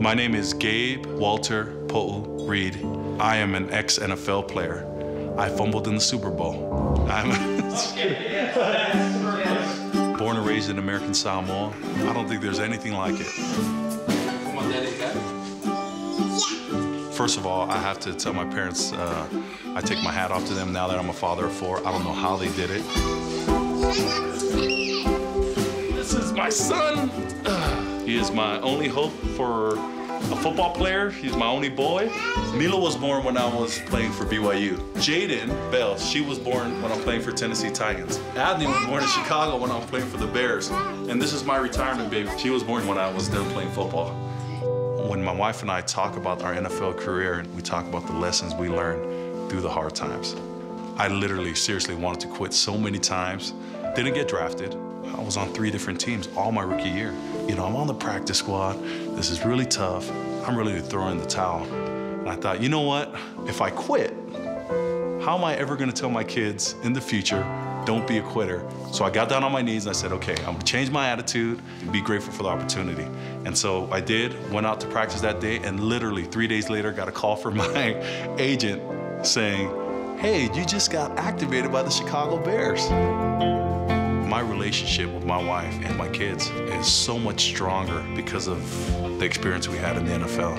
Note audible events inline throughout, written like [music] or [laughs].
My name is Gabe Walter Po'u Reed. I am an ex NFL player. I fumbled in the Super Bowl. I'm [laughs] born and raised in American Samoa. I don't think there's anything like it. First of all, I have to tell my parents uh, I take my hat off to them now that I'm a father of four. I don't know how they did it. This is my son. [sighs] [sighs] [sighs] He is my only hope for a football player. He's my only boy. Mila was born when I was playing for BYU. Jaden Bell, she was born when I'm playing for Tennessee Titans. Abney was born in Chicago when I was playing for the Bears. And this is my retirement baby. She was born when I was done playing football. When my wife and I talk about our NFL career, and we talk about the lessons we learned through the hard times. I literally, seriously wanted to quit so many times. Didn't get drafted. I was on three different teams all my rookie year. You know, I'm on the practice squad. This is really tough. I'm really throwing the towel. And I thought, you know what? If I quit, how am I ever gonna tell my kids in the future, don't be a quitter? So I got down on my knees and I said, okay, I'm gonna change my attitude and be grateful for the opportunity. And so I did, went out to practice that day, and literally three days later got a call from [laughs] my agent saying, hey, you just got activated by the Chicago Bears. My relationship with my wife and my kids is so much stronger because of the experience we had in the NFL.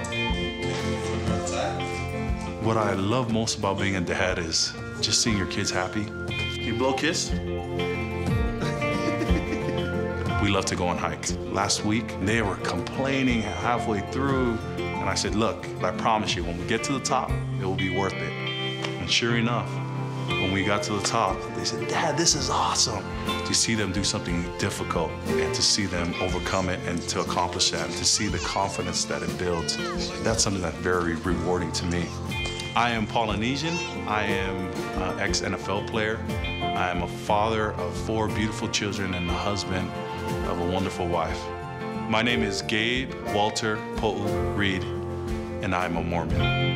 What I love most about being a dad is just seeing your kids happy. You blow a kiss? [laughs] we love to go on hikes. Last week, they were complaining halfway through, and I said, look, I promise you, when we get to the top, it will be worth it. And sure enough, we got to the top, they said, Dad, this is awesome. To see them do something difficult and to see them overcome it and to accomplish that, and to see the confidence that it builds, that's something that's very rewarding to me. I am Polynesian. I am an ex-NFL player. I am a father of four beautiful children and the husband of a wonderful wife. My name is Gabe Walter Po'u Reed, and I'm a Mormon.